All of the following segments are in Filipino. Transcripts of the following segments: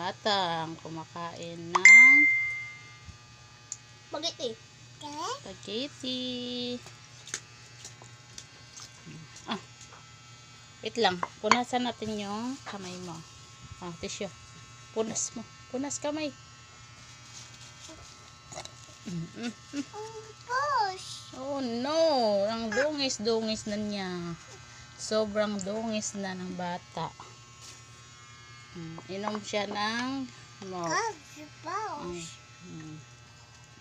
batang kumakain ng Spaghetti. spaghetti. Ah, wait lang. Punasan natin yung kamay mo. Ah, tissue. Punas mo. Punas kamay. Mm, mm. Oh. Oh no! Ang dungis-dungis na niya. Sobrang dungis na ng bata. Mm, Inom siya ng milk. Mm.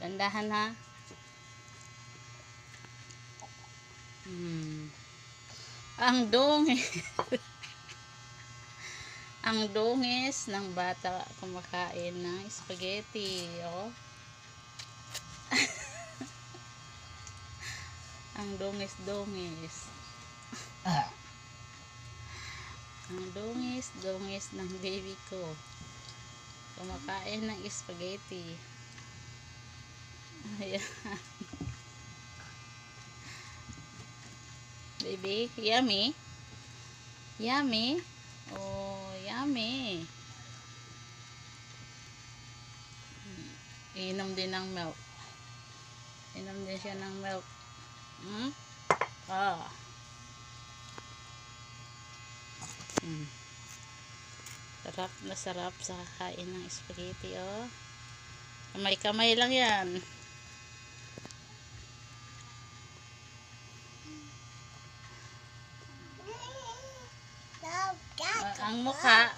Dandahan ha. Mm. Ang dungis. Ang dungis ng bata kumakain ng spaghetti. Oh. Ang dungis-dungis. Ang dungis-dungis ng baby ko. Kumakain ng spaghetti. Ayan. Baby, yummy? Yummy? Oh, yummy. Inom din ng milk. Inom din siya ng milk. Hmm? Ah. Hmm. Sarap na sarap sa kain ng spaghetti, oh. Kamay-kamay lang yan. Ang mukha.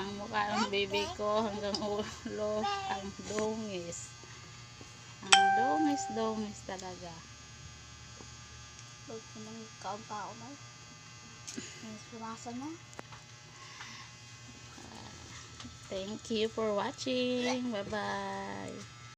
Ang mukha ng baby ko hanggang ulo. Ang dungis. Ang dungis, dungis talaga. Huwag ko nang kaumpao mo. Mas pumasa mo. Thank you for watching. Bye-bye.